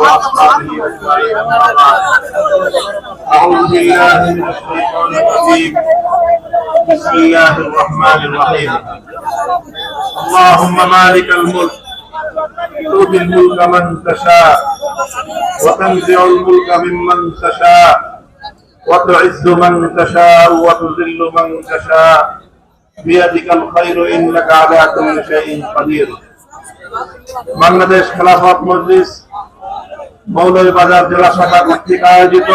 وأصحابه أجمعين أما بعد أعوذ بالله من الشيطان الرجيم بسم الله الرحمن الرحيم اللهم مالك الملك تؤتي الملك من تشاء وتنزع الملك ممن تشاء وتعز من تشاء وتذل من تشاء بيدك الخير انك على كل شيء قدير বাংলাদেশ খেলাফত মজলিস মৌলভীবাজার জেলা শাখা কর্তৃক আয়োজিত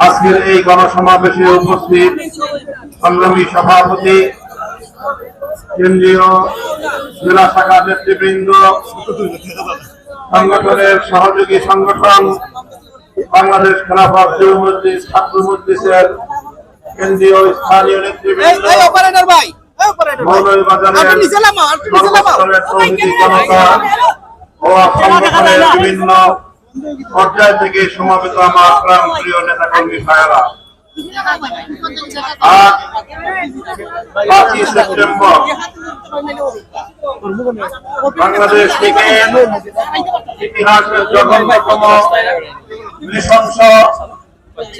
আজকের এই গণসমাবেশে উপস্থিত সংগ্রামী সভাপতি কেন্দ্রীয় জেলা শাখা নেতৃবৃন্দ সংগঠনের সহযোগী সংগঠন বাংলাদেশ খেলাফত যুব মজলিস ছাত্র মজলিসের কেন্দ্রীয় স্থানীয় নেতৃবৃন্দ মৌলভীবাজারের সর্বস্তরের জনতা ও বিভিন্ন পর্যায় থেকে সমাবেত আমার প্রাণ প্রিয় নেতা কর্মী ভাইয়েরা ইতিহাসের নৃশংস,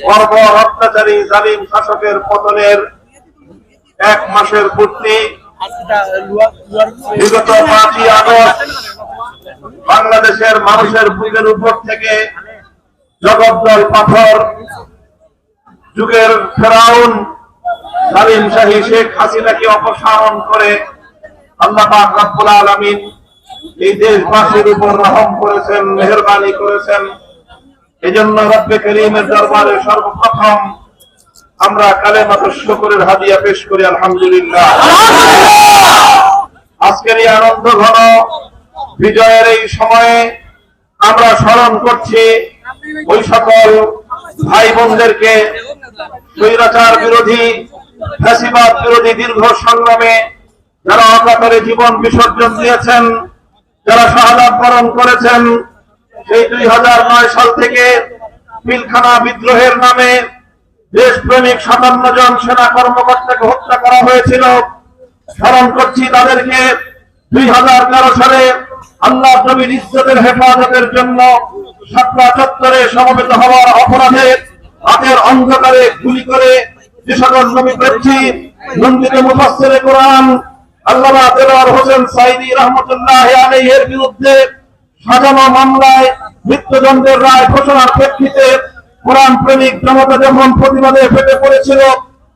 বর্বর অত্যাচারী, জালিম শাসকের পতনের এক মাসের পূর্তি। বিগত পাঁচই আগস্ট বাংলাদেশের মানুষের বুকের উপর থেকে জগদ্দল পাথর, যুগের ফেরাউন জালিম শাহী শেখ হাসিনাকে অপসারণ করে আল্লাহ এই দেশবাসীর উপর রহম করেছেন, মেহরবানি করেছেন। এজন্য রব্বে করিমের দরবারে সর্বপ্রথম আমরা কালেমাত শুকরের হাদিয়া পেশ করি, আলহামদুলিল্লাহ। আজকের এই আনন্দ ঘন বিজয়ের এই সময়ে আমরা স্মরণ করছি ওই সকল ভাই বোনদেরকে স্বৈরাচার বিরোধী, ফ্যাসিবাদ বিরোধী দীর্ঘ সংগ্রামে যারা অকাতরে জীবন বিসর্জন দিয়েছেন, যারা শাহাদাত বরণ করেছেন, সেই দুই হাজার নয় সাল থেকে পিলখানা বিদ্রোহের নামে দেশপ্রেমিক সাতান্ন জন সেনা কর্মকর্তাকে হত্যা করা হয়েছিল। স্মরণ করছি তাদেরকে। দুই হাজার তেরো সালে আল্লাহ নবীর ইজ্জতের হেফাজতের জন্য সাতরা চত্বরে সমবেত হওয়ার অপরাধে হাতের অন্ধকারে গুলি করে যে সকল নবী প্রেক্ষী, নন্দিত মুফাসসিরে কোরআন হোসেন সাইদি রহমতুল্লাহ বিরুদ্ধে সাজানো মামলায় মৃত্যুদণ্ডের রায় ঘোষণার প্রেক্ষিতে কোরআন প্রেমিক জনতা যখন প্রতিবাদে ফেটে পড়েছিল,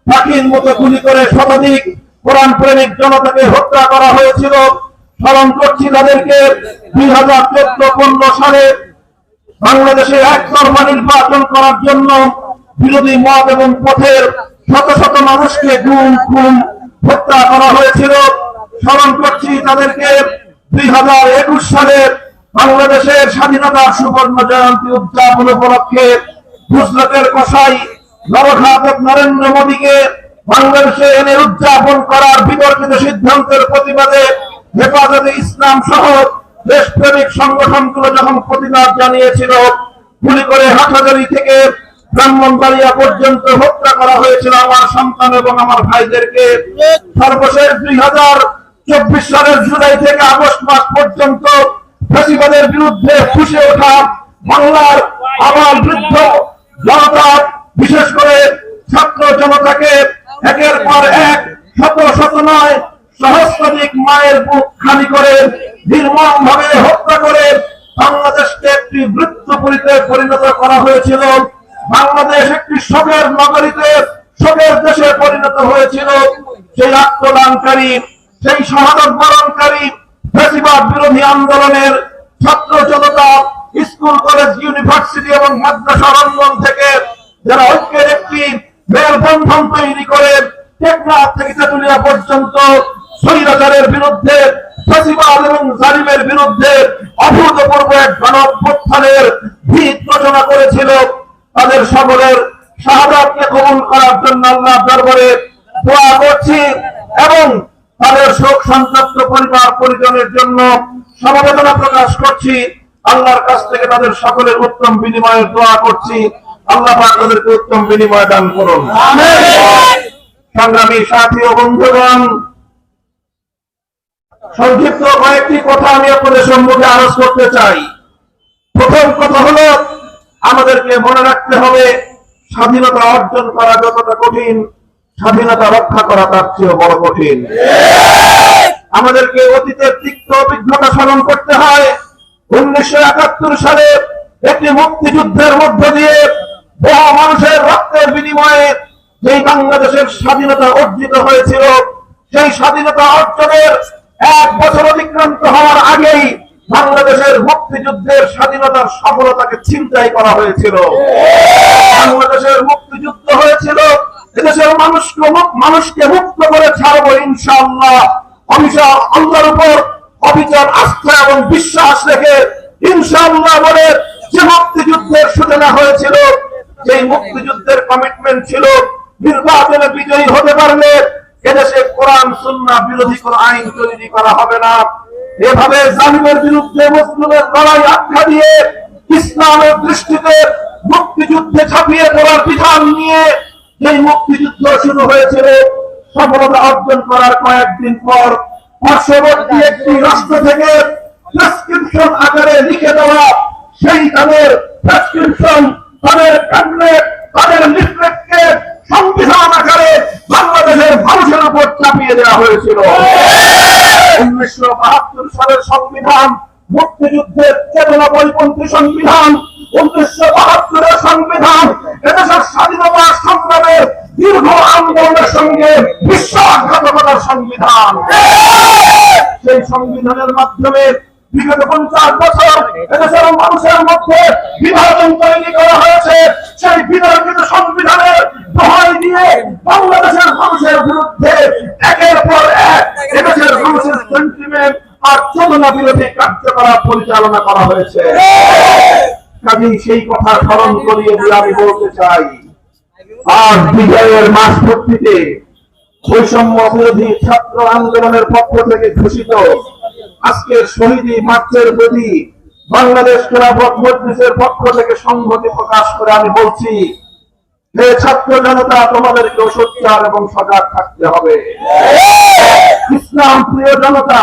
পাখির মতো গুলি করে শতাধিক কোরআন প্রেমিক জনতাকে হত্যা করা হয়েছিল। স্মরণ করছি তাদেরকে দুই হাজার চোদ্দ, পনেরো সালে বাংলাদেশে একতরফা নির্বাচন করার জন্য বিরোধী মত এবং পথের শত শত মানুষকে গুম, খুন, হত্যা করা হয়েছিল। স্মরণ করছি তাদেরকে দুই হাজার একুশ সালে বাংলাদেশের স্বাধীনতার সুবর্ণ জয়ন্তী উদযাপন উপলক্ষে গুজরাটের কসাই নরখাতক নরেন্দ্র মোদীকে বাংলাদেশে এনে উদযাপন করার বিতর্কিত সিদ্ধান্তের প্রতিবাদে হেফাজতে ইসলাম সহ দেশপ্রেমিক সংগঠনগুলো যখন প্রতিবাদ জানিয়েছিল, গুলি করে হাটহাজারি থেকে ব্রাহ্মণবাড়িয়া পর্যন্ত হত্যা করা হয়েছিল আমার সন্তান এবং আমার ভাইদেরকে। সর্বশেষ দুই হাজার চব্বিশ সালের জুলাই থেকে আগস্ট মাস পর্যন্ত ফেসিবাদের বিরুদ্ধে ফুসে ওঠা বাংলার আবার বৃদ্ধ জনতা বিশেষ করে ছাত্র জনতাকে একের পর এক শত শত নয় সহস্রাধিক মায়ের বুক খালি করে নির্মম ভাবে হত্যা করে বাংলাদেশকে একটি বৃত্তপুরীতে পরিণত করা হয়েছিল। বাংলাদেশ একটি শোকের নগরীতে শোকের দেশে পরিণত হয়েছিল। সেই আত্মদানকারী সেই শাহাদত বরণকারী ফেসিবাদ বিরোধী আন্দোলনের ছাত্র জনতা স্কুল, কলেজ, ইউনিভার্সিটি এবং মাদ্রাসা অঙ্গন থেকে যারা ঐক্যের একটি মেলবন্ধন তৈরি করে টেকনাফ থেকে তেতুলিয়া পর্যন্ত স্বৈরাচারের বিরুদ্ধে ফেসিবাদ এবং জালিমের বিরুদ্ধে অভূতপূর্ব এক গণঅভ্যুত্থানের ভিত রচনা করেছিল। তাদের সকলের শাহাদাতকে কবুল করার জন্য আল্লাহ দরবারে দোয়া করছি এবং তাদের শোক পরিবার পরিজনের জন্য সমবেদনা প্রকাশ করছি। আল্লাহর কাছ থেকে তাদের সকলের উত্তম বিনিময়ের দোয়া করছি। আল্লাহ তাদেরকে উত্তম বিনিময় দান করুন। সংগ্রামী সাথী ও বন্ধুগণ সংক্ষিপ্ত কয়েকটি কথা আমি আপনাদের সম্মুখে আরজ করতে চাই। প্রথম কথা হলো, আমাদেরকে মনে রাখতে হবে, স্বাধীনতা অর্জন করা যতটা কঠিন, স্বাধীনতা রক্ষা করা তার চেয়ে বড় কঠিন। আমাদেরকে অতীতের তিক্ত অভিজ্ঞতা স্মরণ করতে হয়। উনিশশো একাত্তর সালে একটি মুক্তিযুদ্ধের মধ্য দিয়ে বহু মানুষের রক্তের বিনিময়ে যেই বাংলাদেশের স্বাধীনতা অর্জিত হয়েছিল, সেই স্বাধীনতা অর্জনের এক বছর অতিক্রান্ত হওয়ার আগেই বাংলাদেশের মুক্তিযুদ্ধের স্বাধীনতার সফলতাকে চিন্তাই করা হয়েছিল। বাংলাদেশের মুক্তিযুদ্ধ হয়েছিল, এদেশের মানুষকে মানুষকে মুক্ত করে ছাড়বো ইনশাআল্লাহ। অবিচার আল্লাহর উপর অবিচার আস্থা এবং বিশ্বাস রেখে ইনশাআল্লাহ বলে যে মুক্তিযুদ্ধের সূচনা হয়েছিল সেই মুক্তিযুদ্ধের কমিটমেন্ট ছিল, নির্বাচনে বিরোধী কোন আইন তৈরি করা হবে না, এভাবে জালিমের বিরুদ্ধে মুসলিমের লড়াই আখ্যা দিয়ে ইসলামের দৃষ্টিতে মুক্তিযুদ্ধে ছাপিয়ে পড়ার বিধান নিয়ে এই মুক্তিযুদ্ধ শুরু হয়েছিল, সফলতা অর্জন করার কয়েকদিন পর পার্শ্ববর্তী একটি রাষ্ট্র থেকে প্রেসক্রিপশন আকারে লিখে দেওয়া সেই তাদের প্রেসক্রিপশন তাদের ট্যাবলেট তাদের লিফলেটকে সংবিধান আকারে উপর চাপিয়ে দেওয়া হয়েছিল। উনিশশো বাহাত্তর সালের সংবিধান, মুক্তিযুদ্ধের চেতনা পরিপন্থী সংবিধান, উনিশশো বাহাত্তরের সংবিধান, এদেশের স্বাধীনতা সংগ্রামের দীর্ঘ আন্দোলনের সঙ্গে বিশ্বাসঘাতকতার সংবিধান। সেই সংবিধানের মাধ্যমে বিগত পঞ্চাশ বছর এদেশের মানুষের মধ্যে বিভাজন তৈরি করা হয়েছে। সেই বিতর্কিত সংবিধানের দোহাই দিয়ে বাংলাদেশের মানুষের বিরুদ্ধে বিরোধী কার্যকলাপ পরিচালনা করা হয়েছে। কাজেই সেই কথা স্মরণ করিয়ে দিয়ে আমি বলতে চাই আর বিজয়ের মাস পূর্তিতে বৈষম্য বিরোধী ছাত্র আন্দোলনের পক্ষ থেকে ঘোষিত আজকের শহীদী মার্চের প্রতি বাংলাদেশ খেলাফত মজলিসের পক্ষ থেকে সংহতি প্রকাশ করে আমি বলছি, হে ছাত্র জনতা, তোমাদেরকেও সোচ্চার এবং সজাগ থাকতে হবে। ইসলাম প্রিয় জনতা